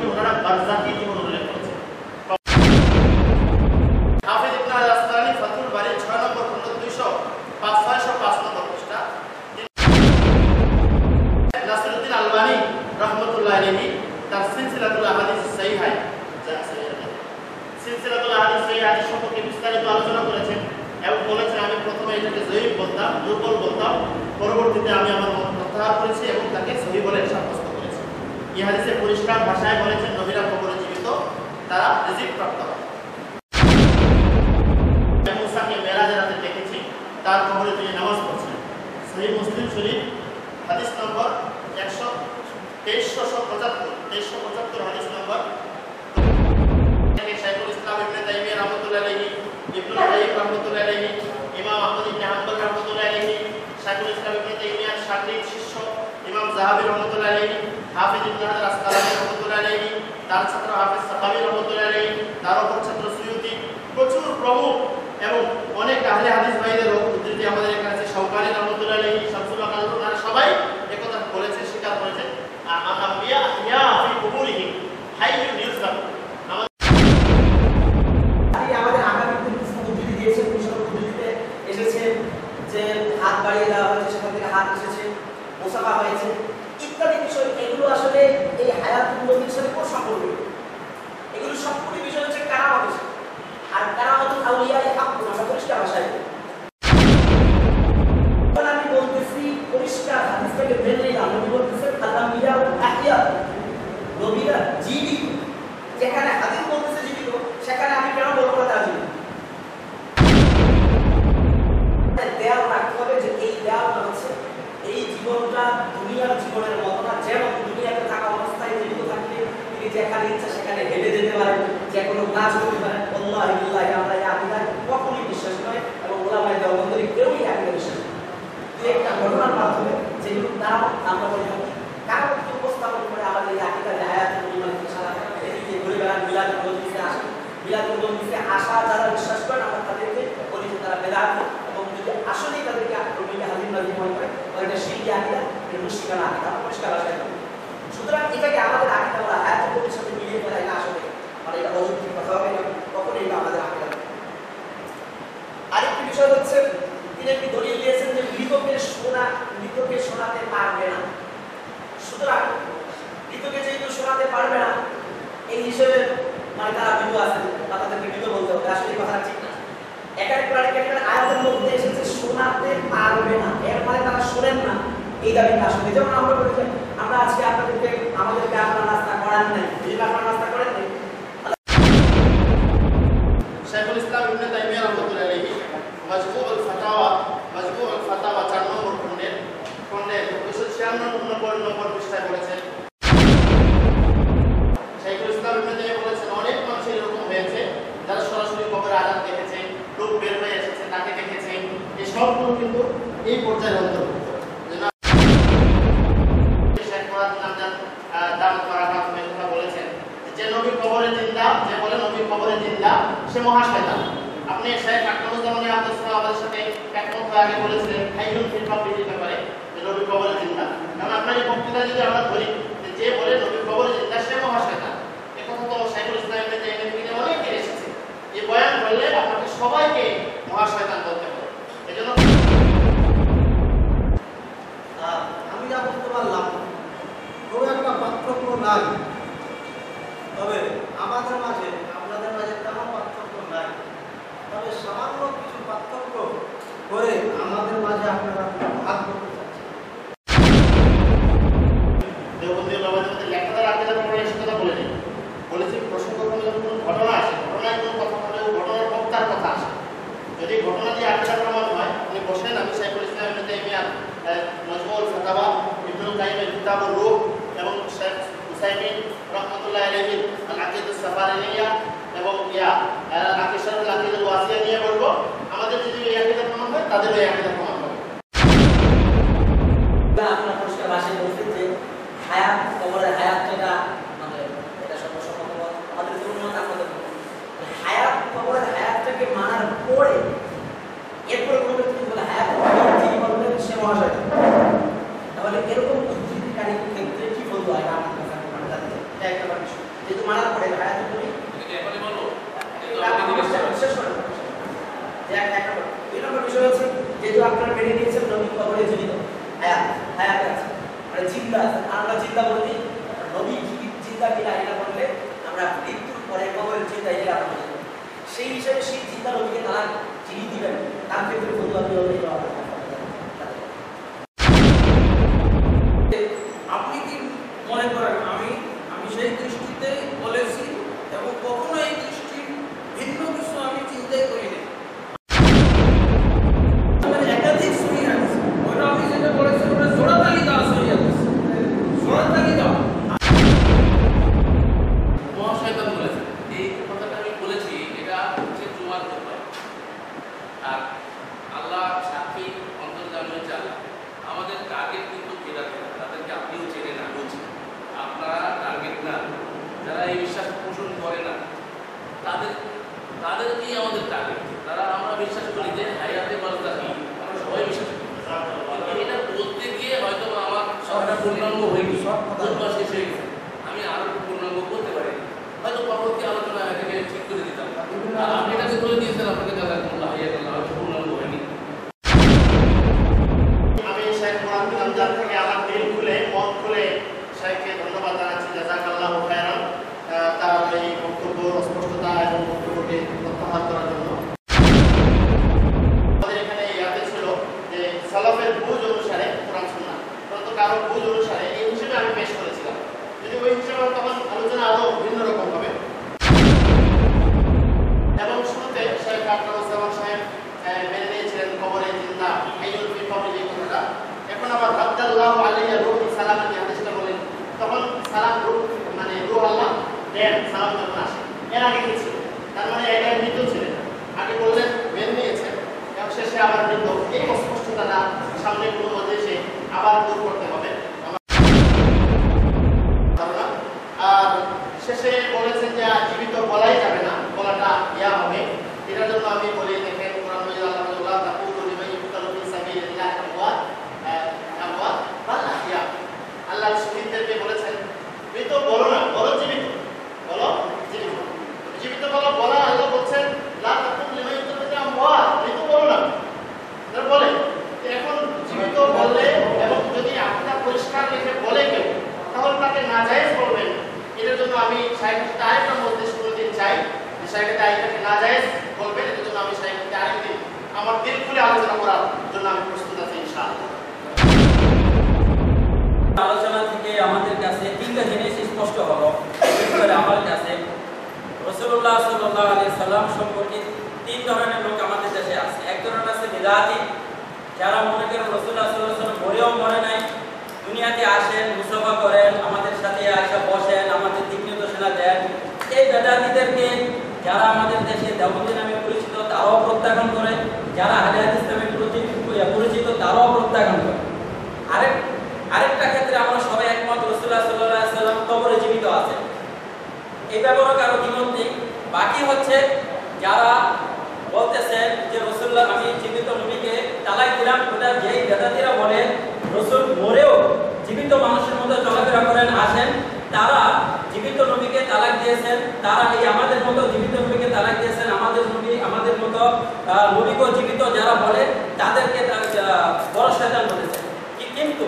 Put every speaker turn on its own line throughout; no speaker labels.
সম্পর্কে ওনারা বারজাকি জীবন উল্লেখ করেছেন। হাফিজ ইবনে আল আসকালানী ফাতুল বাড়ি 6 নম্বর খন্ড 200 505 নম্বর পৃষ্ঠা। নাসিরউদ্দিন আলবানী রাহমাতুল্লাহ আলাইহি তার সিলসিলাতুল আহাদিস সাহিহাই সিলসিলাতুল আহাদিস সাহিহাই সম্পর্কে বিস্তারিত আলোচনা করেছেন এবং বলেছেন, আমি প্রথমে এটাকে জয়ীব বলতাম, দুর্বল বলতাম। পরবর্তীতে আমি আমার মত প্রত্যাহার করেছি এবং তাকে সহি বলে সাব্যস্ত করেছি এই হাদিসে পরিষ্কার ভাষায় বলেছেন, নবীরা কবরে জীবিত, তারা রিজিক প্রাপ্ত হয়। মুসাকে রাতে দেখেছি, তার কবরে তিনি নামাজ পড়ছেন। সহি মুসলিম শরীফ, হাদিস নম্বর একশো তেইশশো পঁচাত্তর তেইশশো পঁচাত্তর হাদিস নম্বর। শাইখুল ইসলাম ইবনে তাইমিয়া রাহমাতুল্লাহ আলাইহি, ইবনুল কাইয়িম রাহমাতুল্লাহ আলাইহি, ইমাম আহমদ ইবনে হাম্বল রাহমাতুল্লাহ ইসলাম ইবনে তাইমিয়ার শিষ্য, ইমাম যাহাবি রাহমাতুল্লাহ আলাইহি হাফিজ ইবনে হাজার আসকালানি আলাইহি, তার ছাত্র হাফিজ সাহাবী রাহমাতুল্লাহ আলাইহি, তার অপর ছাত্র সুয়ুতি, প্রচুর প্রমুখ এবং অনেক আহলে হাদিস ভাইদের উদ্ধৃতি আমাদের এখানে আছে। শৌকানি রহমতুল্লাহ আলাইহি শামসুল হক আল সবাই একথা বলেছে স্বীকার করেছে আম্বিয়া ইয়া ফি কুবুরিহিম হাইয়ুন ইউসলাম
আজকে আমাদের আগামী দিন কিছু উদ্ধৃতি দিয়েছে পুরস্কার উদ্ধৃতিতে এসেছে যে হাত বাড়িয়ে দেওয়া হয়েছে সেখান থেকে হাত এসেছে মোসাফা হয়েছে ইত্যাদি বিষয় এগুলো আসলে এই হায়াত নবীর সাথে কোন সম্পর্ক এগুলো সবগুলি বিষয় হচ্ছে কারামত বিষয়। আর কারামত আউলিয়া হাক আমরা পরিষ্কার ভাষায় বলি। এখন আমি বলতেছি পরিষ্কার হাদিস থেকে মেনে নিলাম নবী বলতেছেন আল্লাহ আহিয়া নবীরা জীবিত যেখানে হাদিস বলতেছে জীবিত সেখানে আমি কেন বলব না তার দেয়াল রাখতে হবে যে এই দেয়ালটা হচ্ছে, এই জীবনটা দুনিয়ার জীবনের মতো না, যেমন দুনিয়াতে থাকা অবস্থায় জীবিত থাকলে তিনি যেখানে ইচ্ছা সেখানে হেঁটে যেতে পারেন, যে কোনো কাজ করতে পারেন। আল্লাহ আল্লাহ আমরা আকিদায় কখনোই বিশ্বাস নয় এবং ওলামায় দেওবন্দরী কেউই আকিদা বিশ্বাস দু একটা ঘটনার মাধ্যমে যেগুলো তারা আমরা বলি কারণ উপস্থাপন করে আমাদের আকিদা যে হায়াত পরিমাণ সারা এদিকে ঘুরে বেড়ান মিলাদ মজলিসে আসে মিলাদ মজলিসে আসা যারা বিশ্বাস করেন, আমরা তাদেরকে বলি যে তারা বেদাত এবং যদি আসলেই তাদেরকে রবিকে হাজির নাজির মনে করে ওটা শিল্পী আকিদা এটা মুশিকানা আকিদা আমরা পরিষ্কার ভাষায় বলি। সুতরাং এটাকে আমাদের আকিদা বলা হায়াত কবির সাথে মিলিয়ে ফেলা এটা আসলে মানে এটা অযৌক্তিক কথা হবে না কখনোই এটা আমাদের আকিদা নয়। আরেকটি বিষয় হচ্ছে তিনি একটি দলিল দিয়েছেন যে মৃতকে শোনা মৃতকে শোনাতে পারবে না সুতরাং ঋতুকে যেহেতু শোনাতে পারবে না, এই হিসেবে মানে তারা বিন্দু আছে বা তাদেরকে বিন্দু বলতে হবে। আসলে কথাটা ঠিক না। একাধিক এক একটা আয়াতের মধ্যে এসেছে, শোনাতে পারবে না। এর মানে তারা শোনেন না, এই দাবিটা আসলে যেমন আমরা বলেছি আমরা আজকে আপনাদেরকে, আমাদেরকে আপনার রাস্তা করান নাই। যদি আপনার নাস্তা করেন নাই
শাইখুল ইসলাম ইবনে তাইমিয়া রাহমাতুল্লাহ আলাইহি মাজমুউল ফাতাওয়া মাজমুউল ফাতাওয়া 4 নম্বর খণ্ডের খণ্ডে 296 নম্বর নম্বর পৃষ্ঠায় বলেছেন শাইখুল ইসলাম ইবনে তাইমিয়া বলেছেন অনেক মানুষের এরকম হয়েছে যারা সরাসরি কবরে আযাব দেখেছে লোক বের হয়ে এসেছে তাকে দেখেছে এই সবগুলো কিন্তু এই পর্যায়ের অন্তর্ভুক্ত যে না শেখ মুরাদ নামজান দামত বারাকাত কথা বলেছেন যে নবী কবরে জিন্দা যে বলে নবী কবরে জিন্দা, সে মহাশয়তান। আপনি শেখ যে এই বক্তৃতা বলে নবী কবরে জিন্দা, সে মহাশয়তান। এ কথা তো শেখুল ইসলাম ইবনে তাইমিয়া এই করলে আপনাকে সবাইকে মহাশয়তান বলতে হবে। এজন্য
আর আমি যা বলতে পারলাম খুব একটা পার্থক্য নাই তবে আমাদের মাঝে, আপনাদের মাঝে তেমন পার্থক্য নাই। তবে সামান্য কিছু পার্থক্য করে আমাদের মাঝে আপনারা ভাগ করতে চাচ্ছেন।
বলে বলেছি যখন কোনো ঘটনা আসে, ঘটনায় কোনো কথা হলেও ঘটনার বক্তার কথা আসে। যদি ঘটনা দিয়ে আকিদার প্রমাণ হয় আপনি বসেন আমি সাইফুল ইসলাম মজমুল ফাতাওয়া, ইবনুল কাইমের কিতাবুর রূহ হুসাইমিন রহমতুল্লাহ আলাইহি আল আকিদুস সাফারিনিয়া এবং ইয়া আকিশারুল আকিদুল ওয়াসিয়া নিয়ে বলব, আমাদের যদি এই আকিদা প্রমাণ হয় তাদের এই আকিদা প্রমাণ হবে
বা আপনার পরিষ্কার ভাষায় বলছেন যে হায়াত কবরের হায়াত যেটা মানে এটা সর্বসম্মত মত, আমাদের জন্য আপনাদের মত। হায়াত কবরের হায়াতটাকে মানার পরে এরপরে কোনো ব্যক্তি বলে হায়াত কবর যিনি বলবেন সে মহাশয় তাহলে এরকম উদ্ধৃতিকারী ক্ষেত্রে কি বলব হয় না আমার কাছে আমি জানতে চাই। এটা একটা বিষয় যেহেতু মানার পরে হায়াত তুমি শেষ করে যে এক- এক নম্বর। দুই নম্বর বিষয় হচ্ছে যেহেতু আপনারা তার ক্ষেত্রে ফতুয়াটি হলে
আপনি কি মনে করেন আমি আমি সেই দৃষ্টিতে বলেছি এবং কখনো এই দৃষ্টির ভিন্ন কিছু আমি চিন্তাই করি না আমার একাধিক সহি হাদিস ওটা আমি যেটা বলেছি ওটা জোড়া তালিকা সহি হাদিস জোড়া তালিকা
মহাশয়তান বলেছেন এই কথাটা আমি বলেছি এটা হচ্ছে জুমার ব্যাপার আর আল্লাহ সাক্ষী অন্তর্জামে চাল আমাদের টার্গেট কিন্তু ফেরা তাদেরকে আপনিও চেনেন আমিও চিনি আপনারা টার্গেট না যারা এই বিশ্বাস পোষণ করে না তাদের তাদেরকেই আমাদের টার্গেট। তারা আমরা বিশ্বাস করি যে হায়াতে কি আমরা সবাই বিশ্বাস করি। এটা বলতে গিয়ে হয়তো আমার সবটা পূর্ণাঙ্গ হয়নি সব শেষ হয়ে গেছে। আমি আরও পূর্ণাঙ্গ করতে পারি হয়তো পরবর্তী আলোচনা এটাকে ঠিক করে দিতাম। আপনি এটাকে বলে দিয়েছেন আপনাকে দাদা আল্লাহ হাইয়া আল্লাহ হয়তো পূর্ণাঙ্গ হয়নি
আমি শেখ মোহাম্মদ রমজান থেকে আমার দিল খুলে মন খুলে শেখকে ধন্যবাদ জানাচ্ছি জাজাকাল্লাহ খায়রান আহ, তার এই বক্তব্য স্পষ্টতা এবং বক্তব্যকে প্রত্যাহার করার জন্য আমাদের এখানে ইয়াতে ছিল যে সালাফের বুঝ অনুসারে কোরআন সুন্নাহ পরন্তু কারও বুঝ অনুসারে এই হিসেবে আমি পেশ করেছিলাম যদি ওই হিসেবে তখন আলোচনা আরও ভিন্ন রকম হবে এবং শুরুতে শেখ আক্তারুজ্জামান সাহেব আহ, মেনে নিয়েছিলেন খবরে জিন্দা হাইয়ুল ফি কবরি এই কথাটা এখন আবার আব্দাল্লাহ আলাইহি রূহি সালাম যে হাদিসটা বলেন তখন সালাম রূহ মানে রূহ আল্লাহ দেন সালাম যখন আসে এর আগে কি ছিল মানে শেষে সামনে কোনো মধ্যে আবার করতে হবে। আর শেষে বলেছেন যে জীবিত বলাই যাবে না, বলাটা ইয়া হবে। এটার জন্য আমি বলি দেখেন কোরআন মজিদ আল্লাহ আল্লাহ তাকুলু লিমান ইউকালু ফি সাবিলিল্লাহ আমওয়াত আহ, আমওয়াত বাল আহইয়া আল্লাহ শহীদদেরকে বলেছেন মৃত বলো না বলো জীবিত বলো জীবিত জীবিত বলো বলা আল্লাহ বলছেন লা তাকুলু লিমান ইউকালু ফি আমওয়াত মৃত বলো না তারা বলে যে এখন জীবিত বললে এবং যদি আপনার পরিষ্কার রেখে বলে কেউ তাহলে তাকে নাজায়েজ বলবেন এটার জন্য আমি সাহেবের আরেকটা মধ্যে কোনোদিন চাই যে সাহেবের আইটাকে নাজায়েজ বলবেন এটার জন্য আমি সাহেবকে আরেকদিন আমার দিল খুলে আলোচনা করার জন্য আমি প্রস্তুত আছি ইনশাআল্লাহ।
আলোচনা থেকে আমাদের কাছে তিনটা জিনিস স্পষ্ট হলো। আমার কাছে রসুল্লাহ সাল্লাহ আলি সাল্লাম সম্পর্কে তিন ধরনের লোক আমাদের দেশে আছে। এক ধরনের আছে বিদাতি, যারা মনে করেন রসুল্লাহ সাল্লাহ মরেও মরে নাই দুনিয়াতে আসেন, মুসফা করেন, আমাদের সাথে আসা বসেন, আমাদের দিক নির্দেশনা দেন। এই বেদাতিদেরকে যারা আমাদের দেশে দেবতী নামে পরিচিত, তারাও প্রত্যাখ্যান করে। যারা হাজার নামে পরিচিত, তারাও প্রত্যাখ্যান করে। আরেক আরেকটা ক্ষেত্রে আমরা সবাই একমত রসুল্লাহ সাল্লাহ সাল্লাম কবরে জীবিত আছে এই ব্যাপারে কারও দ্বিমত নেই। বাকি হচ্ছে যারা বলতেছেন যে রসুল্লাহ আমি জীবিত নবীকে তালাক দিলাম। ওটা যেই বেদাতিরা বলেন রসুল মরেও জীবিত মানুষের মতো চলাফেরা করেন, আসেন। তারা জীবিত নবীকে তালাক দিয়েছেন। তারা এই আমাদের মতো জীবিত নবীকে তালাক দিয়েছেন। আমাদের নবী, আমাদের মতো নবীকে জীবিত যারা বলে, তাদেরকে বড় শয়তান বলেছেন। কিন্তু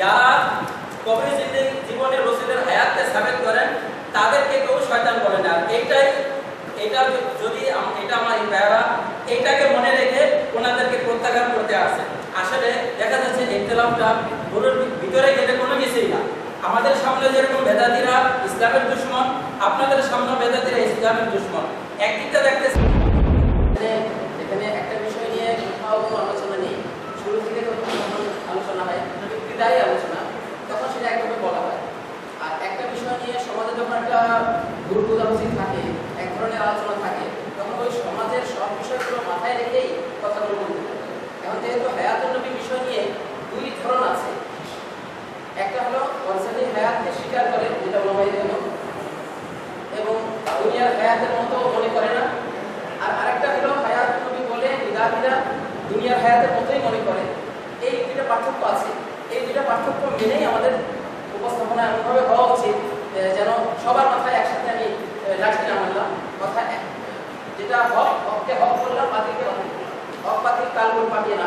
যারা জিন্দেগি জীবনে রসুলের হায়াতকে সাবেত করেন, তাদেরকে কেউ শয়তান বলে না। এইটাই এটা যদি এটা আমার এই ভাইয়ারা, এইটাকে মনে রেখে ওনাদেরকে প্রত্যাখ্যান করতে আসে আসলে দেখা যাচ্ছে ইখতলাফটা গরুর ভিতরে গেলে কোনো কিছুই না। আমাদের সামনে যেরকম বেদাতিরা ইসলামের দুশ্মন, আপনাদের সামনে বেদাতিরা ইসলামের দুশ্মন। একদিকটা দেখতেছে
এখানে এখানে একটা বিষয় নিয়ে কোথাও কোনো আলোচনা নেই শুরু থেকে যখন যখন আলোচনা হয় বিদায়ী আলোচনা তখন সেটা একভাবে বলা হয় আর একটা বিষয় নিয়ে সমাজে যখন একটা গুরু বোঝাবুঝি থাকে এক ধরনের আলোচনা থাকে তখন ওই সমাজের সব বিষয়গুলো মাথায় রেখেই কথাগুলো বলতে হবে এখন যেহেতু হায়াতুল নবী বিষয় নিয়ে দুই ধরন আছে একটা হলো কনসার্নি হায়াতকে স্বীকার করে যেটা ওলামাই দেন এবং দুনিয়ার হায়াতের মতো মনে করে না। আর আরেকটা হলো হায়াত নবী বলে বিদাতিরা দুনিয়ার হায়াতের মতোই মনে করে। এই দুইটা পার্থক্য আছে। এই দুইটা পার্থক্য মেনেই আমাদের উপস্থাপনা এমনভাবে হওয়া উচিত যেন সবার মাথায় একসাথে আমি লাঠি না মারলাম। কথা যেটা হক, হককে হক বললাম, বাতিলকে। হক বাতিল কাল পাঠিয়ে না